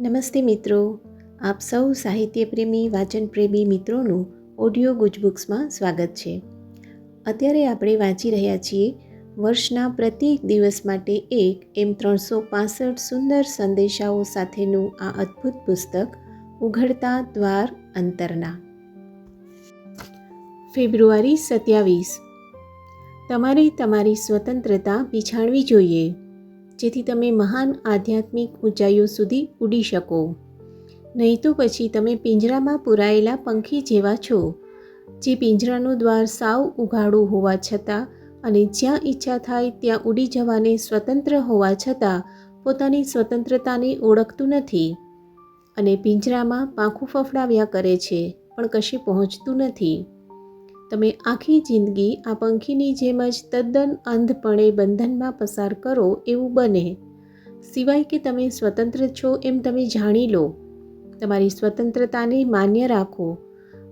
નમસ્તે મિત્રો. આપ સૌ સાહિત્યપ્રેમી, વાચનપ્રેમી મિત્રોનું ઓડિયો ગુજબુક્સમાં સ્વાગત છે. અત્યારે આપણે વાંચી રહ્યા છીએ વર્ષના પ્રત્યેક દિવસ માટે એક એમ ત્રણસો પાસઠ સુંદર સંદેશાઓ સાથેનું આ અદ્ભુત પુસ્તક, ઉઘડતા દ્વાર અંતરના. ફેબ્રુઆરી સત્યાવીસ. તમારે તમારી સ્વતંત્રતા પીછાણવી જોઈએ. જેથી તમે મહાન આધ્યાત્મિક ઊંચાઈઓ સુધી ઉડી શકો. નહીં તો પછી તમે પિંજરામાં પુરાયેલા પંખી જેવા છો, જે પિંજરાનું દ્વાર સાવ ઉઘાડું હોવા છતાં અને જ્યાં ઈચ્છા થાય ત્યાં ઉડી જવાને સ્વતંત્ર હોવા છતાં પોતાની સ્વતંત્રતાને ઓળખતું નથી. અને પિંજરામાં પાંખું ફફડાવ્યા કરે છે, પણ કશે પહોંચતું નથી. તમે આખી જિંદગી આ પંખીની જેમ જ તદ્દન અંધપણે બંધનમાં પસાર કરો એવું બને. સિવાય કે તમે સ્વતંત્ર છો એમ તમે જાણી લો. તમારી સ્વતંત્રતાને માન્ય રાખો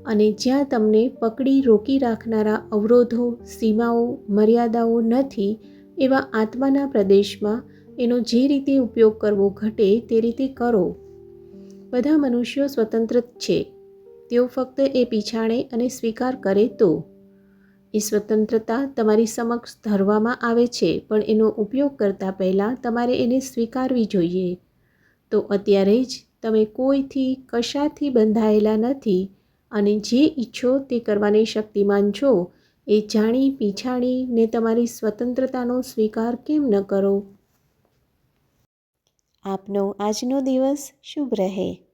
અને જ્યાં તમને પકડી રોકી રાખનારા અવરોધો, સીમાઓ, મર્યાદાઓ નથી એવા આત્માના પ્રદેશમાં એનો જે રીતે ઉપયોગ કરવો ઘટે તે રીતે કરો. બધા મનુષ્યો સ્વતંત્ર છે. તેઓ ફક્ત એ પીછાણે અને સ્વીકાર કરે તો. એ સ્વતંત્રતા તમારી સમક્ષ ધરવામાં આવે છે, પણ એનો ઉપયોગ કરતાં પહેલાં તમારે એને સ્વીકારવી જોઈએ. તો અત્યારે જ તમે કોઈથી, કશાથી બંધાયેલા નથી અને જે ઈચ્છો તે કરવાની શક્તિમાન છો, એ જાણી પીછાણીને તમારી સ્વતંત્રતાનો સ્વીકાર કેમ ન કરો? આપનો આજનો દિવસ શુભ રહે.